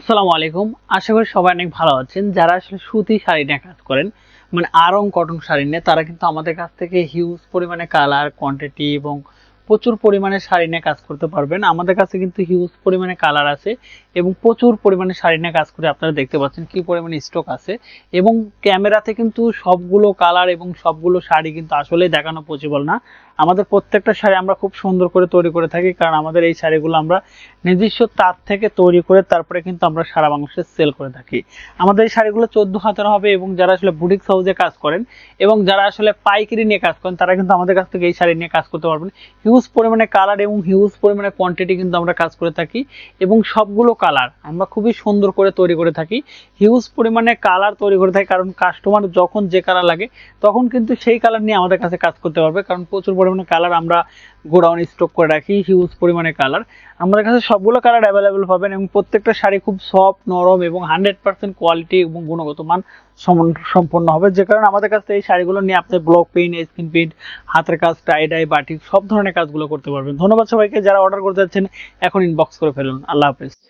আসসালামু আলাইকুম। আশা করি সবাই অনেক ভালো আছেন। যারা আসলে সুতি শাড়ি নিয়ে কাজ করেন মানে আরং কটন শাড়ি নিয়ে, তারা কিন্তু আমাদের কাছ থেকে হিউজ পরিমাণে কালার কোয়ান্টিটি এবং প্রচুর পরিমাণে শাড়ি নিয়ে কাজ করতে পারবেন। আমাদের কাছে কিন্তু হিউজ পরিমাণে কালার আছে। এবং প্রচুর পরিমাণে শাড়ি নিয়ে কাজ করে আপনারা দেখতে পাচ্ছেন কি পরিমাণে স্টক আছে। এবং ক্যামেরাতে কিন্তু সবগুলো কালার এবং সবগুলো শাড়ি কিন্তু আসলে দেখানো পসিবল না। আমাদের প্রত্যেকটা শাড়ি আমরা খুব সুন্দর করে তৈরি করে থাকি, কারণ আমাদের এই শাড়িগুলো আমরা নিজস্ব তার থেকে তৈরি করে তারপরে কিন্তু আমরা সারা বাংলাদেশে সেল করে থাকি। আমাদের এই শাড়িগুলো চোদ্দ হাতের হবে এবং যারা আসলে বুটিক হাউসে কাজ করেন এবং যারা আসলে পাইকারি নিয়ে কাজ করেন, তারা কিন্তু আমাদের কাছ থেকে এই শাড়ি নিয়ে কাজ করতে পারবেন। হিউজ পরিমাণে কালার এবং হিউজ পরিমাণে কোয়ান্টিটি কিন্তু আমরা কাজ করে থাকি এবং সবগুলো কালার। আমরা খুবই সুন্দর করে তৈরি করে থাকি। হিউজ পরিমাণে কালার তৈরি করে থাকি, কারণ কাস্টমার যখন যে কালার লাগে, তখন কিন্তু সেই কালার নিয়ে আমাদের কাছে কাজ করতে পারবে, কারণ প্রচুর পরিমাণে কালার আমরা গোডাউন স্টক করে রাখি হিউজ পরিমাণে কালার আমাদের কাছে সবগুলো কালার অ্যাভেলেবেল পাবেন এবং প্রত্যেকটা শাড়ি খুব সফট নরম এবং হান্ড্রেড পার্সেন্ট কোয়ালিটি এবং গুণগত মান সম্পন্ন হবে। যে কারণে আমাদের কাছে এই শাড়িগুলো নিয়ে আপনি ব্লক প্রিন্ট স্ক্রিন প্রিন্ট হাতের কাজ টাই ডাই বাটিক সব ধরনের কাজগুলো করতে পারবেন। ধন্যবাদ সবাইকে, যারা অর্ডার করতে যাচ্ছেন, এখন ইনবক্স করে ফেলুন। আল্লাহ হাফেজ।